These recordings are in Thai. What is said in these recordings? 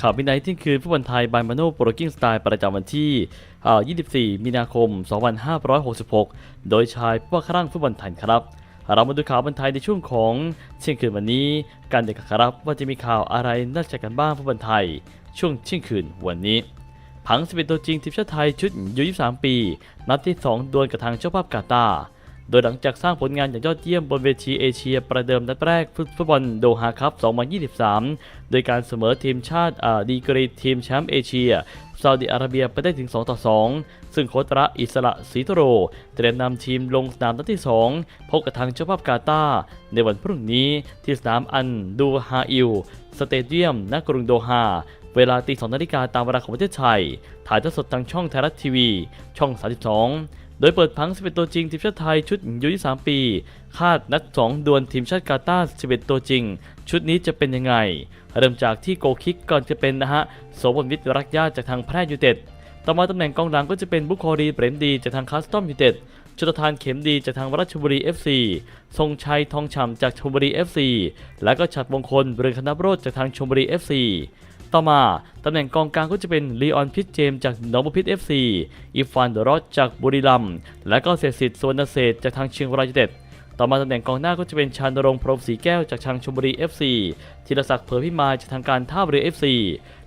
ข่าวมินไนที่คืนฟุตบอลไทยบายมาโนโปรกิ้งสไตล์ประจำวันที่ 24 มีนาคม 2566 โดยชายผู้ว่าครั่งฟุตบอลไทยครับ เรามาดูข่าวบอลไทยในช่วงของเที่ยงคืนวันนี้กันเด็กครับว่าจะมีข่าวอะไรน่าจะกันบ้างฟุตบอลไทย ช่วงเที่ยงคืนวันนี้ผัง11ตัวจริงทีมชาติไทยชุดยู23 ปี นัดที่ 2 ดวลกับทางเจ้าภาพกาตาร์ โดยหลังจากสร้างผลงานอย่างยอดเยี่ยมบนเวทีเอเชียประเดิมนัดแรกฟุตบอลโดฮาคัพ 2023 โดยการเสมอทีมชาติดีกรีทีมแชมป์เอเชียซาอุดิอาระเบียไปได้ถึง 2 ต่อ 2 ซึ่งโค้ชระอิสระศรีโตโร เตรียมนำทีมลงสนามนัดที่ 2 พบกับทางเจ้าภาพกาตาร์ในวันพรุ่งนี้ที่สนามอันดูฮาอิล สเตเดียมณกรุงโดฮา เวลาตี 2 นาฬิกาตามเวลาของประเทศไทย ถ่ายทอดสดทางช่องไทยรัฐทีวี ช่อง 32 โดยเปิดพัง 11 ตัวจริงทีมชาติไทยชุดอายุ23ปี คาดนัด 2 ดวลทีมชาติกาตาร์11 ตัวจริง ชุดนี้จะเป็นยังไง เริ่มจากที่โกคิกก่อนจะเป็นนะฮะโสมวิทย์รักญาติจากทางแพร่ยูเต็ดต่อมาตำแหน่งกองหลังก็จะเป็นบุคโครีเปรมดีจากทางคัสตอมยูเต็ดชุตทานเข็มดีจากทางราชบุรี FC ทรงชัยทองฉ่ำจากชลบุรี FC และก็ฉัดมงคลเรืองคณะโรจจากทางชลบุรี FC ต่อมาตำแหน่งกองกลางก็จะเป็นลีออนพิทเจมจากหนองบัวพิท FC อีฟานเดรอจากบุรีรัมย์และก็เศรษฐศิษย์สวนเศษจากทางเชียงรายยูไนเต็ดต่อมาตำแหน่งกองหน้าก็จะเป็นชานรงพรมศรีแก้วจากทางชลบุรี FC ธีรศักดิ์เผยพิมายจากทางการท่าเรือ FC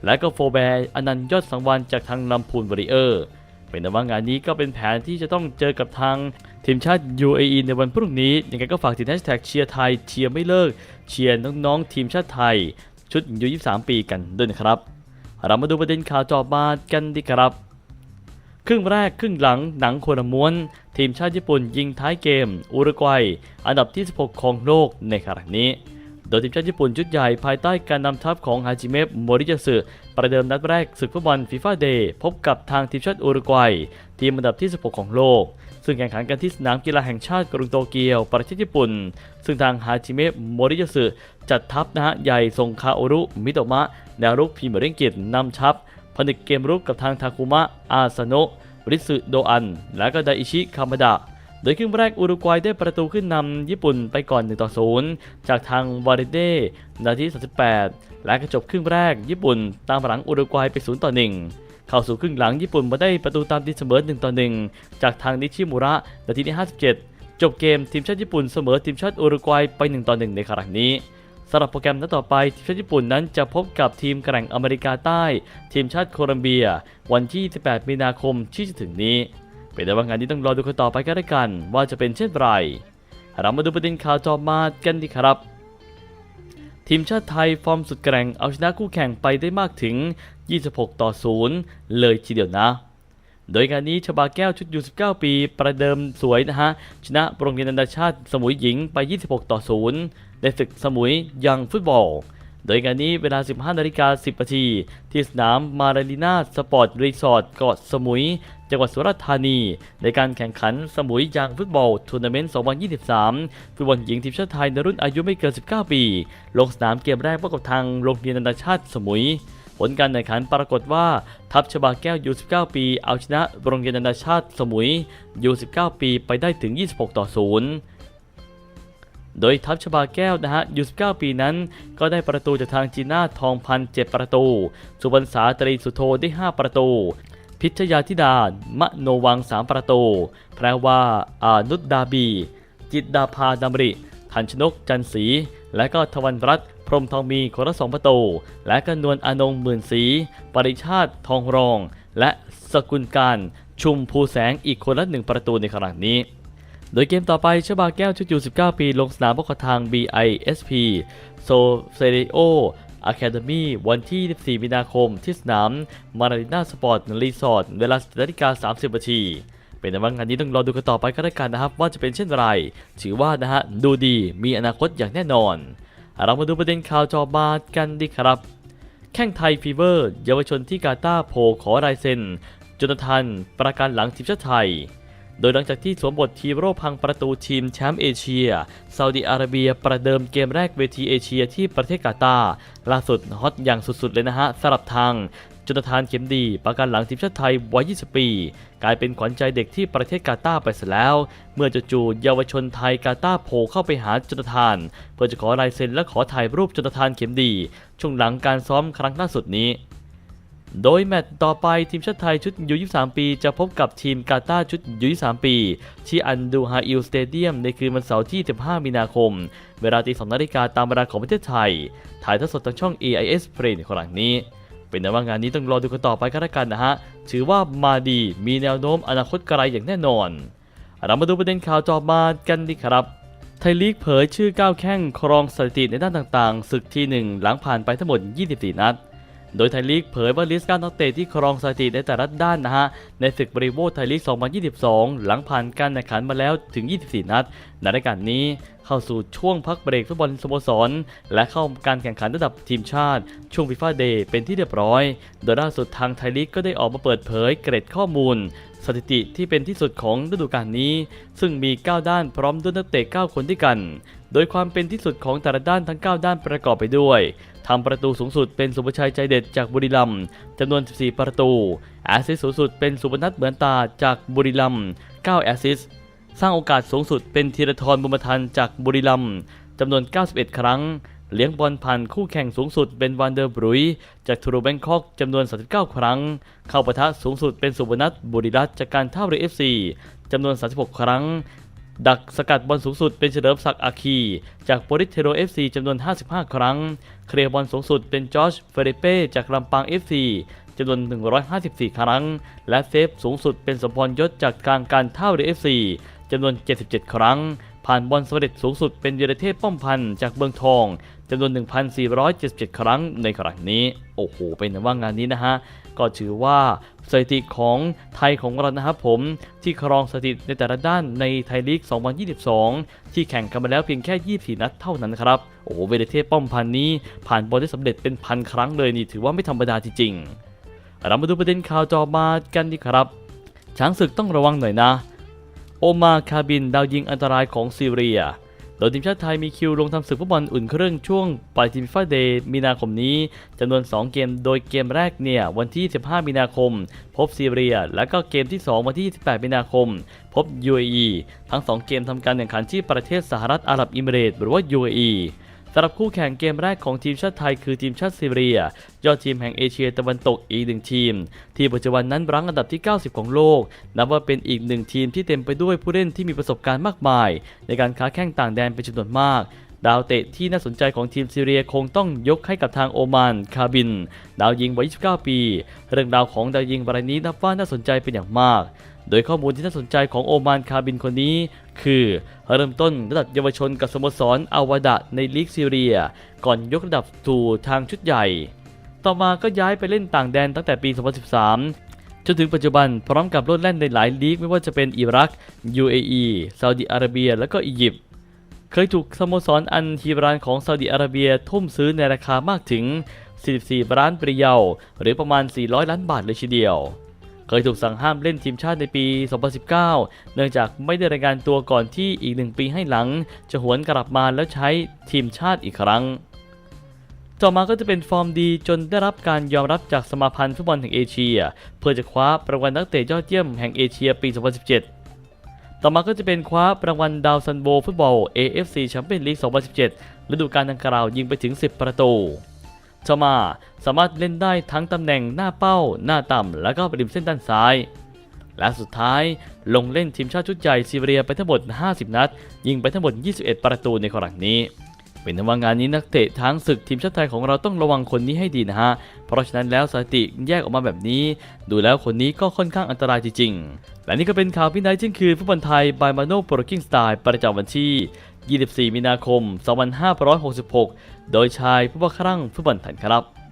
และก็โฟแบร์อนันต์ยอดสังวานจากทางลำพูนวอริเออร์ เป็นแต่ว่างานนี้ก็เป็นแผนที่จะต้องเจอกับทางทีมชาติ UAE ในวันพรุ่งนี้ยังไงก็ฝากติดแฮชแท็กเชียร์ไทยเชียร์ไม่เลิกเชียร์น้องๆทีมชาติไทย ชุดยู23 ปีกันด้วยนะครับ เรามาดูประเด็นข่าวจอบมากันดีครับ ครึ่งแรกครึ่งหลังหนังคนม้วน ทีมชาติญี่ปุ่นยิงท้ายเกม อุรุกวัย อันดับที่ 16 ของโลกในขณะนี้ โดยทีมชาติญี่ปุ่นชุดใหญ่ภายใต้การนำทัพของฮาจิเมะโมริยาสึ ประเดิมนัดแรกศึกฟุตบอลฟีฟ่าเดย์พบกับทางทีมชาติอุรุกวัย ทีมอันดับที่ 16 ของโลก ซึ่งแข่งขันกันที่สนามกีฬาแห่งชาติกรุงโตเกียว ประเทศญี่ปุ่น ซึ่งทางฮาจิเมะโมริยาสึจัดทัพนะฮะใหญ่ส่งคาโอรุ มิโตมะแนวรุกพีเมริงกิตนำทัพผนึกเกมรุกกับทางทาคุมะอาซาโนะริสึโดอัน และก็ไดอิชิคามาดะ โดยครึ่งแรกอุรุกวัยได้ประตูขึ้นนำญี่ปุ่นไปก่อน1ต่อ0จากทางวาเรเดนาที38และก็จบครึ่งแรกญี่ปุ่น ตามหลังอุรุกวัยไป0ต่อ1เข้าสู่ครึ่งหลังญี่ปุ่นมาได้ประตูตามตีเสมอ1ต่อ1จากทางนิชิมุระนาทีที่ 57 จบเกมทีมชาติญี่ปุ่นเสมอทีมชาติอุรุกวัยไป1ต่อ1ในครั้งนี้สำหรับโปรแกรมนัดต่อไปทีมชาติญี่ปุ่นนั้นจะพบกับทีมแกร่งอเมริกาใต้ ทีมชาติโคลัมเบีย วันที่ 18 มีนาคมที่จะถึงนี้ เป็นแต่ว่างานนี้ต้องรอดูกันต่อไปกันแล้วกัน ว่าจะเป็นเช่นไร เรามาดูประเด็นข่าวจอมากันดีครับ ทีมชาติไทยฟอร์มสุดแกร่งเอาชนะคู่แข่งไปได้มากถึง 26 ต่อ 0 เลยทีเดียวนะ โดยงานนี้ชบาแก้วชุดยู19 ปี ประเดิมสวยนะฮะ ชนะโรงเรียนนานาชาติสมุยหญิงไป 26 ต่อ 0 ในศึกสมุยยังฟุตบอล โดยงานนี้เวลา 15นาฬิกา10นาทีที่สนามมาราลีนาสปอร์ตรีสอร์ทเกาะสมุย จังหวัดสุราษฎร์ธานี ในการแข่งขันสมุยยางฟุตบอลทัวร์นาเมนต์ 2023 ฟุตบอลหญิงทีมชาติไทยในรุ่นอายุไม่เกิน 19 ปี ลงสนามเกมแรกพบกับทางโรงเรียนนานาชาติสมุยผลการแข่งขันปรากฏว่าทัพชบาแก้วยู19 ปี เอาชนะโรงเรียนนานาชาติสมุยยู19 ปีไปได้ถึง 26 ต่อ 0 โดยทัพชบาแก้วนะฮะยู19ปีนั้น ก็ได้ประตูจากทางจีน่าทองพันเจ็ดประตู สุวรรณสาตรีสุโธได้ 5 ประตู พิชยาธิดามะโนวัง 3 ประตู แพรว่าอานุดดาบี จิตดาภาดำริ ทันชนกจันทร์ศรีและก็ทวันรัตพรมทองมีคนละสองประตู และก็นวลอนงหมื่นศรีปริชาติทองรอง และสกุลการชุมภูแสงอีกคนละหนึ่งประตูในครั้งนี้ โดยเกมต่อไปชบาแก้วชุดยู19 ปี ลงสนามพบกับทาง BISP s o c e r i o Academy วันที่24มีนาคม ที่สนามมารา i นาสปอร์ตรีสอร์ทเวลา10นาฬิกา30นาทีเป็นแต่ว่างานนี้ต้องรอดูกันต่อไปก็แล้วกันนะครับ ว่าจะเป็นเช่นไร ถือว่านะฮะดูดีมีอนาคตอย่างแน่นอน เรามาดูประเด็นข่าวจอบากันดีครับ แข้งไทยฟีเวอร์ เยาวชนที่กาตาโผล่ขอลายเซ็นจนทันประกันหลังทีมชาติไทย โดยหลังจากที่สวมบททีมโร่พังประตูทีมแชมป์เอเชียซาอุดิอาระเบียประเดิมเกมแรกเวทีเอเชียที่ประเทศกาตาร์ล่าสุดฮอตอย่างสุดๆเลยนะฮะสำหรับทางจนทานเข็มดีประกันหลังทีมชาติไทยวัย 20 ปี กลายเป็นขวัญใจเด็กที่ประเทศกาตาร์ไปเสียแล้ว เมื่อจู่ๆเยาวชนไทยกาตาร์โผล่เข้าไปหาจนทาน เพื่อจะขอลายเซ็นและขอถ่ายรูปจนทานเข็มดี ช่วงหลังการซ้อมครั้งล่าสุดนี้ โดยแมตช์ต่อไปทีมชาติไทยชุดยู23 ปี จะพบกับทีมกาตาร์ชุดยู23 ปี ที่อันดูฮาอิลสเตเดียมในคืนวันเสาร์ที่ 15 มีนาคม เวลาตี2นาฬิกาตามเวลาของประเทศไทย ถ่ายทอดสดทางช่อง AIS Play ในครั้งนี้ เป็นนะว่างานนี้ต้องรอดูกันต่อไปก็แล้วกันนะฮะ ถือว่ามาดีมีแนวโน้มอนาคตไกลอย่างแน่นอน เรามาดูประเด็นข่าวต่อมากันดีครับไทยลีกเผยชื่อก้าวแข้งครองสถิติในด้านต่างๆศึกที่ 1 หลังผ่านไปทั้งหมด 24 นัด โดยไทยลีกเผยว่าลิสต์การนักเตะที่ครองสถิติในแต่ละด้านนะฮะ ในศึกบริโภคไทยลีก 2022 หลังผ่านการแข่งขันมาแล้วถึง 24 นัด ในรายการนี้เข้าสู่ช่วงพักเบรกฟุตบอลสโมสร และเข้าการแข่งขันระดับทีมชาติ ช่วงฟีฟ่าเดย์เป็นที่เรียบร้อย โดยล่าสุดทางไทยลีกก็ได้ออกมาเปิดเผยเกร็ดข้อมูล สถิติที่เป็นที่สุดของฤดูกาลนี้ ซึ่งมี 9 ด้านพร้อมด้วยนักเตะ 9 คนด้วยกัน โดยความเป็นที่สุดของแต่ละด้านทั้ง 9 ด้านประกอบไปด้วยทำประตูสูงสุดเป็นสุภชัยใจเด็ดจากบุรีรัมย์จำนวน 14 ประตูแอสซิสต์สูงสุดเป็นสุพนัทเหมือนตาจากบุรีรัมย์9แอสซิสต์สร้างโอกาสสูงสุดเป็นธีรทรบุญมาทันจากบุรีรัมย์จำนวน 91 ครั้ง เลี้ยงบอลผ่านคู่แข่งสูงสุดเป็นวันเดอร์บรุย จากทูโรแบงคอกจำนวน 39 ครั้ง เข้าปะทะสูงสุดเป็นสุพนัทบุรีรัตน์จากการท่าเรือเอฟซีจำนวน 36 ครั้ง ดักสกัดบอลสูงสุดเป็นเฉลิมศักดิ์อาคี จากโปริเทโรเอฟซีจำนวน 55 ครั้ง เคลียร์บอลสูงสุดเป็นจอร์จเฟเรเป้จากลำปางเอฟซีจำนวน 154 ครั้ง และเซฟสูงสุดเป็นสมพรยศจากกลางการท่าเรือเอฟซีจำนวน 77 ครั้ง ผ่านบอลสำเร็จสูงสุดเป็นวีรเทพป้อมพันธ์จากเมืองทองจำนวน 1,477 ครั้งในครั้งนี้ โอ้โห เป็นว่างานนี้นะฮะ ก็ถือว่าสถิติของไทยของเรานะครับผม ที่ครองสถิติในแต่ละด้านในไทยลีก 2022 ที่แข่งกันมาแล้วเพียงแค่ 24 นัดเท่านั้นครับ โอ้โห เวรเทพป้อมพันธ์นี้ ผ่านบอลได้สำเร็จเป็นพันครั้งเลยนี่ถือว่าไม่ธรรมดาจริงๆเรามาดูประเด็นข่าวต่อมากันดีครับ ช้างศึกต้องระวังหน่อยนะ โอมาคาบินดาวยิงอันตรายของซีเรีย โดยทีมชาติไทยมีคิวลงทำศึกฟุตบอลอุ่นเครื่องช่วงปลายทีมฟ้าเดย์มีนาคมนี้จำนวน 2 เกม โดยเกมแรกเนี่ย วันที่ 15 มีนาคม พบซีเรีย แล้วก็เกมที่ 2 วันที่ 28 มีนาคม พบ UAE ทั้ง 2 เกมทำการแข่งขันที่ประเทศสหรัฐอาหรับอิมิเรตส์หรือว่า UAE สำหรับคู่แข่งเกมแรกของทีมชาติไทยคือทีมชาติซีเรีย ยอดทีมแห่งเอเชียตะวันตกอีกหนึ่งทีม ที่ปัจจุบันนั้นรั้งอันดับที่ 90 ของโลก นับว่าเป็นอีกหนึ่งทีมที่เต็มไปด้วยผู้เล่นที่มีประสบการณ์มากมาย ในการค้าแข่งต่างแดนเป็นจำนวนมากดาวเตะที่น่าสนใจของทีมซีเรียคงต้องยกให้กับทางโอมานคาบิน ดาวยิงวัย 29 ปี เรื่องราวของดาวยิงรายนี้นับว่าน่าสนใจเป็นอย่างมาก โดยข้อมูลที่น่าสนใจของโอมานคาบินคนนี้ คือเริ่มต้นระดับเยาวชนกับสโมสรอาวาดะในลีกซีเรีย ก่อนยกระดับสู่ทางชุดใหญ่ ต่อมาก็ย้ายไปเล่นต่างแดนตั้งแต่ปี 2013 จนถึงปัจจุบันพร้อมกับโลดแล่นในหลายลีกไม่ว่าจะเป็นอิรัก UAE ซาอุดิอาระเบีย และก็อียิปต์เคยถูกสโมสรอันฮีบรานของซาอุดิอาระเบียทุ่มซื้อในราคามากถึง 44 ล้านปริเยาหรือประมาณ 400 ล้านบาทเลยทีเดียว เคยถูกสั่งห้ามเล่นทีมชาติในปี 2019 เนื่องจากไม่ได้รายงานตัวก่อนที่อีกหนึ่งปีให้หลัง จะหวนกลับมาแล้วใช้ทีมชาติอีกครั้ง ต่อมาก็จะเป็นฟอร์มดีจนได้รับการยอมรับจากสมาพันธ์ฟุตบอลแห่งเอเชีย เพื่อจะคว้ารางวัลนักเตะยอดเยี่ยมแห่งเอเชียปี 2017ต่อมาก็จะเป็นคว้ารางวัลดาวซันโบฟุตบอล AFC แชมเปี้ยนลีก 2017 ฤดูกาลดังกล่าวยิงไปถึง 10 ประตู ต่อมาสามารถเล่นได้ทั้งตำแหน่งหน้าเป้า หน้าต่ำและก็ริมเส้นด้านซ้าย และสุดท้ายลงเล่นทีมชาติชุดใหญ่ซีเรียไปทั้งหมด 50 นัด ยิงไปทั้งหมด 21 ประตูในครั้งนี้ เป็นว่างานนี้นักเตะทั้งศึกทีมชาติไทยของเราต้องระวังคนนี้ให้ดีนะฮะ เพราะฉะนั้นแล้วสถิติแยกออกมาแบบนี้ ดูแล้วคนนี้ก็ค่อนข้างอันตรายจริงๆ และนี่ก็เป็นข่าวพินัยเที่ยงคืนฟุตบอลไทยบายมาโนโปรกิ้งสไตล์ประจำวันที่ 24 มีนาคม 2566 โดยชายผู้ว่าครั่งฟุตบอลไทยครับ